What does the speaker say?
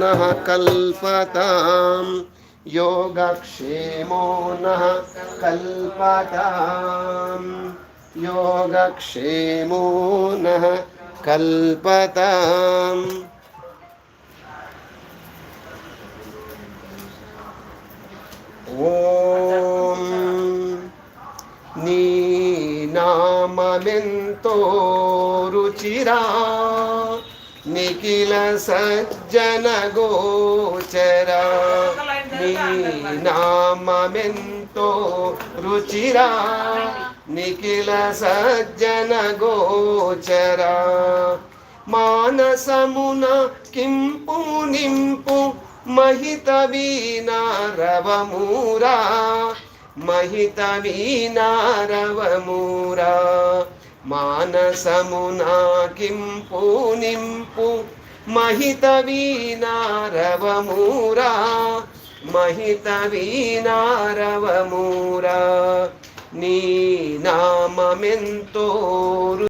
नः कल्पतां योगक्षेमो नः कल्पतां योगक्षेमो नः कल्पताम्। ॐ नीनाममिन्तो रुचिरा। నిఖిల సజ్జన గోచరా. నీ నామెంతో రుచిరా. నిఖిల సజ్జన గోచరా. మానసమున కింపు నింపు మహిత వీణారవమూరా. మహిత వీణారవమూరా మానసమునా కింపు నింపు మహిత వీనారవమూరా మహిత వీనారవమూరా నీ నామెంతో